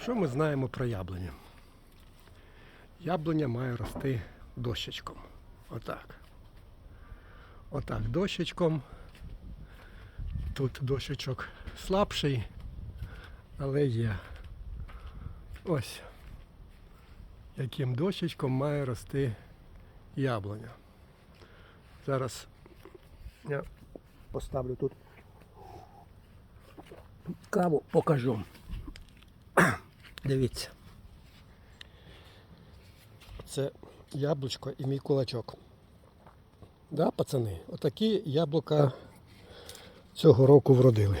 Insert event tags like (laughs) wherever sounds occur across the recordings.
Що ми знаємо про яблуню? Яблуня має рости дощечком. Отак. Отак, дощечком. Тут дощечок слабший, але є. Ось. Яким дощечком має рости яблуня. Зараз я поставлю тут каву, покажу. Дивіться. Це яблучко і мій кулачок. Да, пацани? Отакі яблука цього року вродили.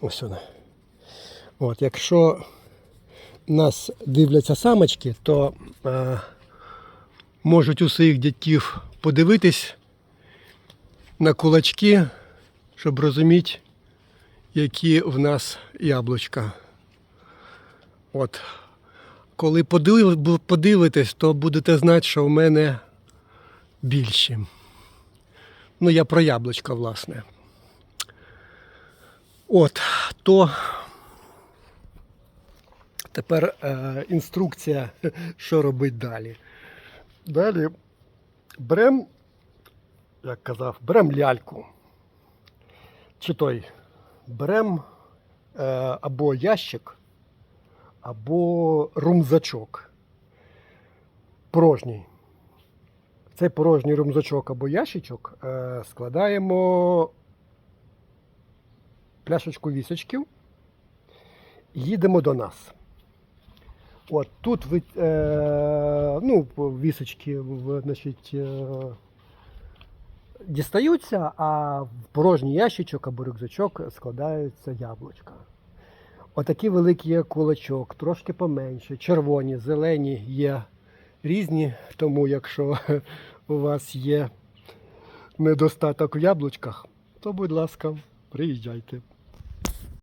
Ось вони. От, якщо нас дивляться самочки, то е, можуть у своїх дядьків подивитись на кулачки, щоб розуміти, які в нас яблучка. От. Коли подив- подивитесь, то будете знати, що в мене більші. Ну, я про яблучка, власне. От, то тепер е, інструкція, (laughs) що робити далі. Далі берем, як казав, берем ляльку. Чи той берем е, або ящик, або румзачок. Порожній. Цей порожній румзачок або ящичок е, складаємо пляшечку вісочків і їдемо до нас. От тут ви, е, ну, вісочки значить, е, дістаються, а в порожній ящичок або рюкзачок складаються яблучка. Отакий великі є кулачок, трошки поменше, червоні, зелені є різні, тому якщо (laughs) у вас є недостаток в яблучках, то будь ласка, приїжджайте.